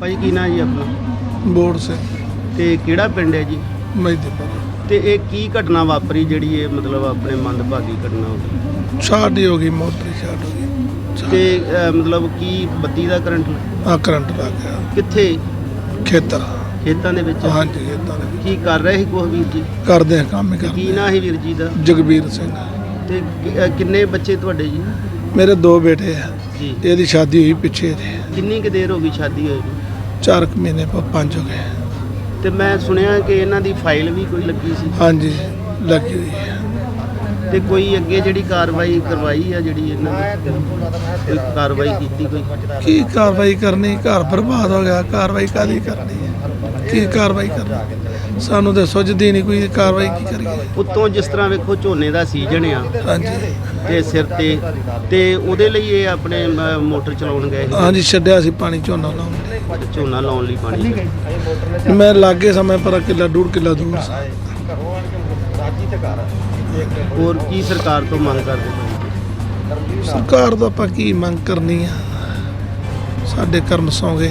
ਭਾਈ ਕੀ ਨਾਂ ਜੀ ਆਪਣਾ? ਬੋਰਡ ਸੇ। ਤੇ ਕਿਹੜਾ ਪਿੰਡ ਹੈ ਜੀ? ਮਹਿਦੀਪੁਰ। ਤੇ ਇਹ ਕੀ ਘਟਨਾ ਵਾਪਰੀ ਜਿਹੜੀ ਇਹ ਮਤਲਬ ਆਪਣੇ ਮੰਦਭਾਗੀ ਘਟਨਾ ਹੋ ਗਈ? ਸ਼ਾਰਟ ਹੀ ਹੋ ਗਈ ਮੋਟਰ ਸ਼ਾਰਟ ਹੋ ਗਈ। ਤੇ ਅਹ, ਮਤਲਬ ਕੀ ਬੱਤੀ ਦਾ ਕਰੰਟ ਆ ਕਰੰਟ ਲੱਗ ਗਿਆ। ਕਿੱਥੇ? ਖੇਤਰ ਖੇਤਾਂ ਦੇ ਵਿੱਚ? ਹਾਂਜੀ ਖੇਤਾਂ ਦੇ ਵਿੱਚ। ਕੀ ਕਰ ਰਹੇ ਸੀ ਕੋਹ ਵੀਰ ਜੀ? ਕਰਦੇ ਆ ਕੰਮ ਹੀ ਕੀ ਕਰਦੇ ਨਾਂ ਹੈ ਵੀਰ ਜੀ ਦਾ? ਜਗਬੀਰ ਸਿੰਘ। ਤੇ ਕਿ- ਅਹ, ਕਿੰਨੇ ਬੱਚੇ ਤੁਹਾਡੇ ਜੀ? ਮੇਰੇ ਦੋ ਬੇਟੇ ਆ। ਜੀ। ਇਹਦੀ ਸ਼ਾਦੀ ਹੋਈ ਪਿੱਛੇ ਦੇ ਕਿੰਨੀ ਕੁ ਦੇਰ ਹੋ ਗਈ ਸ਼ਾਦੀ ਹੋਈ? ਨੂੰ? ਚਾਰ ਕੁ ਮਹੀਨੇ ਪ- ਪੰਜ ਹੋ ਗਏ। ਤੇ ਮੈਂ ਸੁਣਿਆ ਕਿ ਇਹਨਾਂ ਦੀ ਫਾਈਲ ਵੀ ਕੋਈ ਲੱਗੀ ਸੀ? ਹਾਂਜੀ ਲੱਗੀ ਹੋਈ ਹੈ। ਤੇ ਕੋਈ ਅੱਗੇ ਜਿਹੜੀ ਕਾਰਵਾਈ ਕਰਵਾਈ ਆ ਜਿਹੜੀ ਇਹਨਾਂ ਦੀ ਕੋਈ ਕਾਰਵਾਈ ਕੀਤੀ ਕੋਈ? ਕੀ ਕਾਰਵਾਈ ਕਰਨੀ? ਘਰ ਬਰਬਾਦ ਹੋ ਗਿਆ। ਕਾਰਵਾਈ ਕਾਦੀ ਕਰਨੀ ਹੈ? ਕੀ ਕਾਰਵਾਈ ਕਰਨੀ? ਸਾਨੂੰ ਤਾਂ ਸੁਝਦੀ ਨਹੀਂ ਕੋਈ ਕਾਰਵਾਈ ਕੀ ਕਰੀਏ? ਉੱਤੋਂ ਜਿਸ ਤਰ੍ਹਾਂ ਵੇਖੋ ਝੋਨੇ ਦਾ ਸੀਜ਼ਨ ਆ। ਹਾਂਜੀ। ਤੇ ਸਿਰ ਤੇ ਤੇ ਉਹਦੇ ਲਈ ਇਹ ਆਪਣੇ ਮੋਟਰ ਚਲਾਉਣ ਗਏ ਹਾਂਜੀ ਛੱਡਿਆ ਸੀ ਪਾਣੀ ਝੋਨਾ ਲਾਉਣ ਝੋਨਾ ਲਾਉਣ ਲਈ ਪਾਣੀ ਮੈਂ ਲਾਗੇ ਸਮੇਂ ਪਰ ਕਿੱਲਾ ਡੂਢ ਕਿੱਲਾ ਦੂਰ ਸੀ। ਹੋਰ ਕੀ ਸਰਕਾਰ ਤੋਂ ਮੰਗ ਕਰਦੇ ਸਰਕਾਰ ਤੋਂ ਆਪਾਂ ਕੀ ਮੰਗ ਕਰਨੀ ਆ? ਸਾਡੇ ਕਰਮ ਸੌਂਗੇ।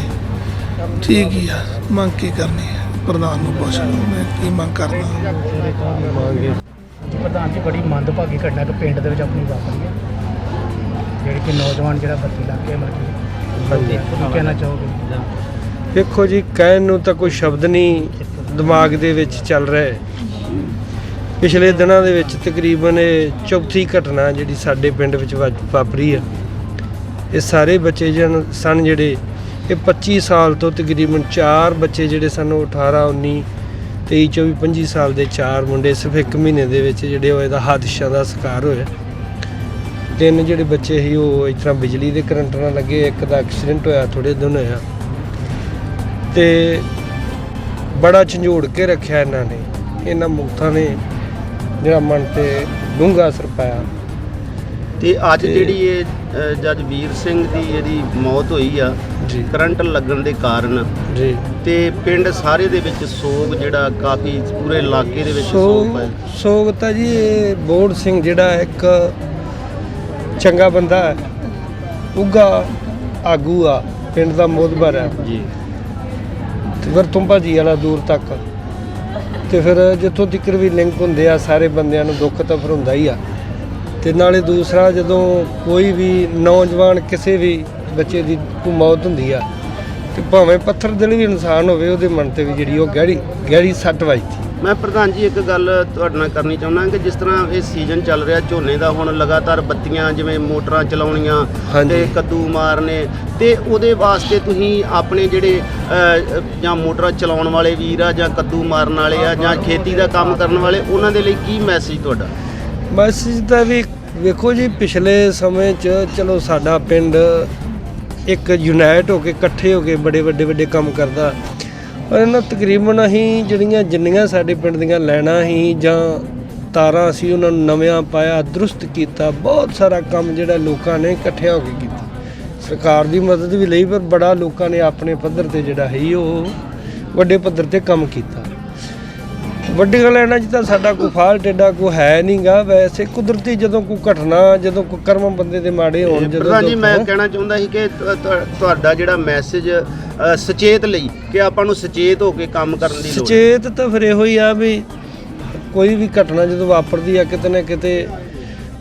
ਠੀਕ ਹੀ ਆ। ਮੰਗ ਕੀ ਕਰਨੀ ਆ? ਪ੍ਰਧਾਨ ਨੂੰ ਪੁੱਛ ਲਓ ਮੈਂ ਕੀ ਮੰਗ ਕਰਦਾ ਪ੍ਰਧਾਨ ਜੀ ਬੜੀ ਮੰਦਭਾਗੀ ਘਟਨਾ ਕਿ ਪਿੰਡ ਦੇ ਵਿੱਚ ਆਪਣੀ ਵਾਪਰੀ ਹੈ ਜਿਹੜੀ ਕਿ ਨੌਜਵਾਨ ਜਿਹੜਾ ਬੱਤੀ ਲੱਗ ਕੇ ਮਰ ਗਿਆ ਹਾਂਜੀ। ਕੀ ਕਹਿਣਾ ਚਾਹੋਗੇ? ਵੇਖੋ ਜੀ ਕਹਿਣ ਨੂੰ ਤਾਂ ਕੋਈ ਸ਼ਬਦ ਨਹੀਂ ਦਿਮਾਗ ਦੇ ਵਿੱਚ ਚੱਲ ਰਿਹਾ ਹੈ। ਪਿਛਲੇ ਦਿਨਾਂ ਦੇ ਵਿੱਚ ਤਕਰੀਬਨ ਇਹ ਚੌਥੀ ਘਟਨਾ ਜਿਹੜੀ ਸਾਡੇ ਪਿੰਡ ਵਿੱਚ ਵਾਪਰੀ ਆ। ਇਹ ਸਾਰੇ ਬੱਚੇ ਜਨ ਸਨ ਜਿਹੜੇ ਇਹ 25 ਸਾਲ ਤੋਂ ਤਕਰੀਬਨ 4 ਬੱਚੇ ਜਿਹੜੇ ਸਨ ਉਹ 18 19 23 24 25 ਸਾਲ ਦੇ 4 ਮੁੰਡੇ ਸਿਰਫ ਇੱਕ ਮਹੀਨੇ ਦੇ ਵਿੱਚ ਜਿਹੜੇ ਹੋਏ ਦਾ ਹਾਦਸਿਆਂ ਦਾ ਸ਼ਿਕਾਰ ਹੋਏ। ਤਿੰਨ ਜਿਹੜੇ ਬੱਚੇ ਸੀ ਉਹ ਇਸ ਤਰ੍ਹਾਂ ਬਿਜਲੀ ਦੇ ਕਰੰਟ ਨਾਲ ਲੱਗੇ ਇੱਕ ਦਾ ਐਕਸੀਡੈਂਟ ਹੋਇਆ ਥੋੜੇ ਦਿਨ ਹੋਇਆ ਤੇ ਬੜਾ ਝੰਜੋੜ ਕੇ ਰੱਖਿਆ ਇਹਨਾਂ ਨੇ। ਇਹਨਾਂ ਮੁਕਤਾਂ ਨੇ ਜਿਹੜਾ ਮਨ ਤੇ ਡੂੰਘਾ ਅਸਰ ਪਾਇਆ। ਤੇ ਅੱਜ ਤੇ- ਜਿਹੜੀ ਇਹ ਅ, ਜੱਜ ਵੀਰ ਸਿੰਘ ਦੀ ਇਹਦੀ ਮੌਤ ਹੋਈ ਆ ਜੀ। ਕਰੰਟ ਲੱਗਣ ਦੇ ਕਾਰਨ। ਜੀ। ਤੇ ਪਿੰਡ ਸਾਰੇ ਦੇ ਵਿੱਚ ਸੋਗ ਜਿਹੜਾ ਕਾਫੀ ਪੂਰੇ ਇਲਾਕੇ ਦੇ ਵਿੱਚ ਸੋਗ ਸੋ ਹੈ ਸੋਗਤਾ ਜੀ ਇਹ ਬੋੜ ਸਿੰਘ ਜਿਹੜਾ ਇੱਕ ਚੰਗਾ ਬੰਦਾ ਹੈ। ਉੱਗਾ ਆਗੂ ਆ ਪਿੰਡ ਦਾ ਮੋਦਬਰ ਹੈ। ਜੀ। ਤੇ ਫਿਰ ਤੁੰਬਾ ਜੀ ਵਾਲਾ ਦੂਰ ਤੱਕ। ਤੇ ਫਿਰ ਜਿੱਥੋਂ ਤੱਕ ਵੀ ਲਿੰਕ ਹੁੰਦੇ ਆ ਸਾਰੇ ਬੰਦਿਆਂ ਨੂੰ ਦੁੱਖ ਤਾਂ ਫਿਰ ਹੁੰਦਾ ਹੀ ਆ। ਤੇ ਨਾਲੇ ਦੂਸਰਾ ਜਦੋਂ ਕੋਈ ਵੀ ਨੌਜਵਾਨ ਕਿਸੇ ਵੀ ਬੱਚੇ ਦੀ ਮੌਤ ਹੁੰਦੀ ਆ ਤੇ ਭਾਵੇਂ ਪੱਥਰ ਦਿਲ ਵੀ ਇਨਸਾਨ ਹੋਵੇ ਉਹਦੇ ਮਨ ਤੇ ਵੀ ਜਿਹੜੀ ਉਹ ਗਹਿਰੀ ਗਹਿਰੀ ਸੱਟ ਵੱਜਦੀ। ਮੈਂ ਪ੍ਰਧਾਨ ਜੀ ਇੱਕ ਗੱਲ ਤੁਹਾਡੇ ਨਾਲ ਕਰਨੀ ਚਾਹੁੰਦਾ ਕਿ ਜਿਸ ਤਰ੍ਹਾਂ ਇਹ ਸੀਜ਼ਨ ਚੱਲ ਰਿਹਾ ਝੋਨੇ ਦਾ ਹੁਣ ਲਗਾਤਾਰ ਬੱਤੀਆਂ ਜਿਵੇਂ ਮੋਟਰਾਂ ਚਲਾਉਣੀਆਂ। ਤੇ ਕੱਦੂ ਮਾਰਨੇ ਤੇ ਉਹਦੇ ਵਾਸਤੇ ਤੁਸੀਂ ਆਪਣੇ ਜਿਹੜੇ ਜਾਂ ਮੋਟਰਾਂ ਚਲਾਉਣ ਵਾਲੇ ਵੀਰ ਆ ਜਾਂ ਕੱਦੂ ਮਾਰਨ ਵਾਲੇ ਆ ਜਾਂ ਖੇਤੀ ਦਾ ਕੰਮ ਕਰਨ ਵਾਲੇ ਉਹਨਾਂ ਦੇ ਲਈ ਕੀ ਮੈਸੇਜ ਤੁਹਾਡਾ ਮੈਸੇਜ ਤਾਂ ਵੀ ਵੇਖੋ ਜੀ ਪਿਛਲੇ ਸਮੇਂ 'ਚ ਚਲੋ ਸਾਡਾ ਪਿੰਡ ਇੱਕ ਯੂਨਾਈਟ ਹੋ ਕੇ ਇਕੱਠੇ ਹੋ ਕੇ ਬੜੇ ਵੱਡੇ ਵੱਡੇ ਕੰਮ ਕਰਦਾ ਪਰ ਇਹਨਾਂ ਤਕਰੀਬਨ ਅਸੀਂ ਜਿਹੜੀਆਂ ਜਿੰਨੀਆਂ ਸਾਡੇ ਪਿੰਡ ਦੀਆਂ ਲੈਣਾ ਸੀ ਜਾਂ ਤਾਰਾਂ ਅਸੀਂ ਉਹਨਾਂ ਨੂੰ ਨਵਿਆਂ ਪਾਇਆ, ਦਰੁਸਤ ਕੀਤਾ, ਬਹੁਤ ਸਾਰਾ ਕੰਮ ਜਿਹੜਾ ਲੋਕਾਂ ਨੇ ਇਕੱਠਿਆਂ ਹੋ ਕੇ ਕੀਤਾ। ਸਰਕਾਰ ਦੀ ਮਦਦ ਵੀ ਲਈ, ਪਰ ਬੜਾ ਲੋਕਾਂ ਨੇ ਆਪਣੇ ਪੱਧਰ ਤੇ ਜਿਹੜਾ ਹੈ ਉਹ ਵੱਡੇ ਪੱਧਰ ਤੇ ਕੰਮ ਕੀਤਾ। ਵੱਡੀਆਂ ਲੈਣਾ 'ਚ ਤਾਂ ਸਾਡਾ ਕੋਈ ਫਾਲਟ ਏਡਾ ਕੋਈ ਹੈ ਨਹੀਂਗਾ ਵੈਸੇ ਕੁਦਰਤੀ ਜਦੋਂ ਕੋਈ ਘਟਨਾ ਜਦੋਂ ਕੋਈ ਕਰਮ ਬੰਦੇ ਦੇ ਮਾੜੇ ਹੋਣ ਜਦੋਂ ਪ੍ਰਧਾਨ ਜੀ ਮੈਂ ਹੋਣ, ਕਹਿਣਾ ਚਾਹੁੰਦਾ ਸੀ ਕਿ ਤੁ- ਤੁ- ਤੁਹਾਡਾ ਜਿਹੜਾ ਮੈਸੇਜ ਸੁਚੇਤ ਲਈ ਕਿ ਆਪਾਂ ਨੂੰ ਸੁਚੇਤ ਹੋ ਕੇ ਕੰਮ ਕਰਨ ਦੀ ਲੋੜ ਹੈ। ਸੁਚੇਤ ਤਾਂ ਫਿਰ ਇਹੋ ਹੀ ਆ ਵੀ ਕੋਈ ਵੀ ਘਟਨਾ ਜਦੋਂ ਵਾਪਰਦੀ ਆ ਕਿਤੇ ਨਾ ਕਿਤੇ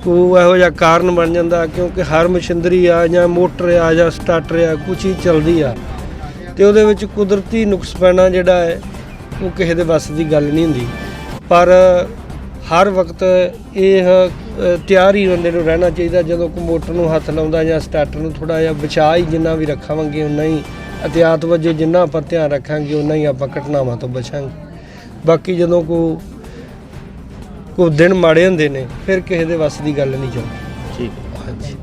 ਕੋਈ ਇਹੋ ਜਿਹਾ ਕਾਰਨ ਬਣ ਜਾਂਦਾ ਕਿਉਂਕਿ ਹਰ ਮਸ਼ੀਨਰੀ ਆ ਜਾਂ ਮੋਟਰ ਆ ਜਾਂ ਸਟਾਰਟਰ ਆ ਕੁਛ ਹੀ ਚੱਲਦੀ ਆ। ਤੇ ਉਹਦੇ ਵਿੱਚ ਕੁਦਰਤੀ ਨੁਕਸ ਪੈਣਾ ਜਿਹੜਾ ਹੈ ਉਹ ਕਿਸੇ ਦੇ ਵੱਸ ਦੀ ਗੱਲ ਨਹੀਂ ਹੁੰਦੀ। ਪਰ ਹਰ ਵਕਤ ਇਹ ਤਿਆਰ ਹੀ ਬੰਦੇ ਨੂੰ ਰਹਿਣਾ ਚਾਹੀਦਾ ਜਦੋਂ ਕੋਈ ਮੋਟਰ ਨੂੰ ਹੱਥ ਲਾਉਂਦਾ ਜਾਂ ਸਟਾਰਟਰ ਨੂੰ ਥੋੜਾ ਜਿਹਾ ਬਚਾ ਹੀ ਜਿੰਨਾ ਵੀ ਰੱਖਾਂਗੇ ਉਨਾ ਹੀ ਅਤਿਆਤ ਵਜੋਂ ਜਿੰਨਾ ਆਪਾਂ ਧਿਆਨ ਰੱਖਾਂਗੇ ਉਨਾ ਹੀ ਆਪਾਂ ਘਟਨਾਵਾਂ ਤੋਂ ਬਚਾਂਗੇ। ਬਾਕੀ ਜਦੋਂ ਕੋ ਕੋ ਦਿਨ ਮਾੜੇ ਹੁੰਦੇ ਨੇ ਫਿਰ ਕਿਸੇ ਦੇ ਵੱਸ ਦੀ ਗੱਲ ਨਹੀਂ ਚੱਲਦੀ। ਠੀਕ। ਹਾਂਜੀ।